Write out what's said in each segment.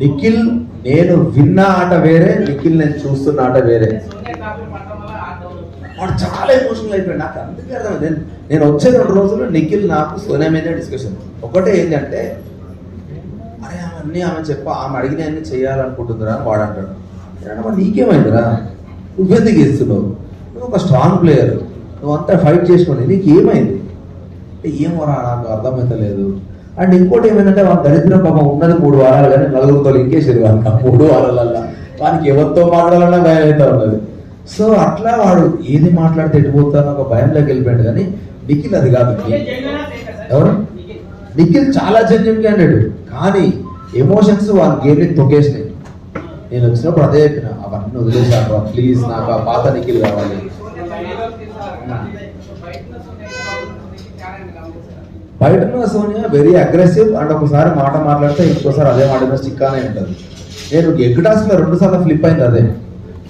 నిఖిల్ నేను విన్న ఆట వేరే నిఖిల్ నేను చూస్తున్న ఆట వేరే. వాడు చాలా ఎమోషనల్ అయిపోయాడు. నాకు అందుకే అర్థం నేను నేను వచ్చే రెండు రోజులు నిఖిల్ నాకు సోనియా మీద డిస్కషన్ ఒకటే ఏంటంటే అరే అవన్నీ అన్నీ ఆమె చెప్ప ఆమె అడిగిన అన్ని చేయాలనుకుంటుందిరా అని వాడు అంటాడు. నీకేమైందిరా? నువ్వెందుకు ఇస్తున్నావు నువ్వు ఒక స్ట్రాంగ్ ప్లేయర్ నువ్వు అంతా ఫైట్ చేసుకోండి. నీకు ఏమైంది అంటే ఏమోరా నాకు అర్థమైతలేదు. అండ్ ఇంకోటి ఏమైందంటే వాళ్ళ దరిద్రం పాపం ఉన్నది మూడు వారాలు కానీ నలుగురితో ఇంకేసారు ఆ మూడు వారాలల్లా వానికి ఎవరితో మాట్లాడాలన్నా భయం అవుతా ఉన్నది. సో అట్లా వాడు ఏది మాట్లాడితే ఎటుపోతానో ఒక భయంలోకి వెళ్ళిపోయాడు. కానీ నిఖిల్ అది కాదు. ఎవరు? నిఖిల్. చాలా జెన్యున్ క్యాండిడేట్ కానీ ఎమోషన్స్ వాళ్ళ గేమ్ని తొక్కేసినాయి. నేను వచ్చినప్పుడు అదే చెప్పిన అవన్నీ వదిలేసాను ప్లీజ్ నాకు ఆ పాత నిఖిల్ కావాలి. బయట సోనియా వెరీ అగ్రెసివ్ అండ్ ఒకసారి మాట మాట్లాడితే ఇంకోసారి అదే మాట మీద స్టిక్ అనే ఉంటుంది. నేను ఎగ్ టాస్క్ రెండు సార్లు ఫ్లిప్ అయింది అదే.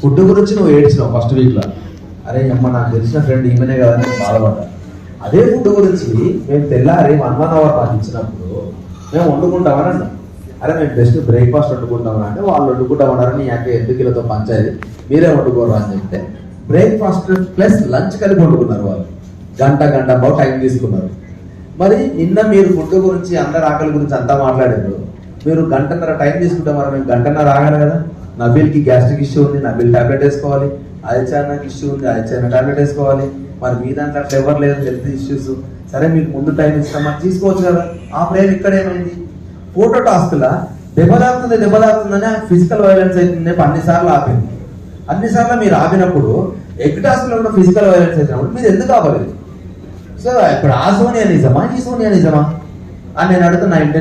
ఫుడ్ గురించి నువ్వు ఏడ్చినావు ఫస్ట్ వీక్లో అరే అమ్మ నాకు తెలిసిన ఫ్రెండ్ ఈమెనే కదా బాధపడ్డా. అదే ఫుడ్ గురించి మేము తెల్లారి వన్ వన్ అవర్ నాకు ఇచ్చినప్పుడు మేము వండుకుంటామని అన్నాం. అరే మేము బెస్ట్ బ్రేక్ఫాస్ట్ వండుకుంటామని అంటే వాళ్ళు వండుకుంటామన్నారు నీ యొక్క ఎందుకు ఇలాతో పంచాయతీ. మీరే వండుకోరు అని చెప్తే బ్రేక్ఫాస్ట్ ప్లస్ లంచ్ కలిపి వండుకున్నారు వాళ్ళు. గంట గంట బాగా టైం తీసుకున్నారు. మరి నిన్న మీరు ఫుడ్ గురించి అందరి ఆకలి గురించి అంతా మాట్లాడారు. మీరు గంటన్నర టైం తీసుకుంటే మరి మేము గంటన్నర ఆగాలి కదా. నబీల్కి గ్యాస్ట్రిక్ ఇష్యూ ఉంది నబీల్ టాబ్లెట్ వేసుకోవాలి ఆదిత్యాన్నకి ఇష్యూ ఉంది ఆదిత్యాన్న టాబ్లెట్ వేసుకోవాలి. మరి మీ దాంట్లో అట్లా ఎవరు లేదు హెల్త్ ఇష్యూస్. సరే మీకు ముందు టైం ఇస్తాం మరి తీసుకోవచ్చు కదా. ఆ ప్రేమ ఇక్కడ ఏమైంది ఫోటో టాస్క్లా దెబ్బలాగుతుంది దెబ్బలాగుతుందని ఫిజికల్ వైలెన్స్ అవుతుంది అన్నిసార్లు ఆపింది. అన్నిసార్లు మీరు ఆపినప్పుడు ఎగ్ టాస్క్లో కూడా ఫిజికల్ వైలెన్స్ అయినప్పుడు మీరు ఎందుకు ఆపలేదు? సో ఇప్పుడు ఆ సోనియా నిజమా? ఈ సోనియా నిజమా? అని నేను అడుగుతున్నా ఇంటెన్షన్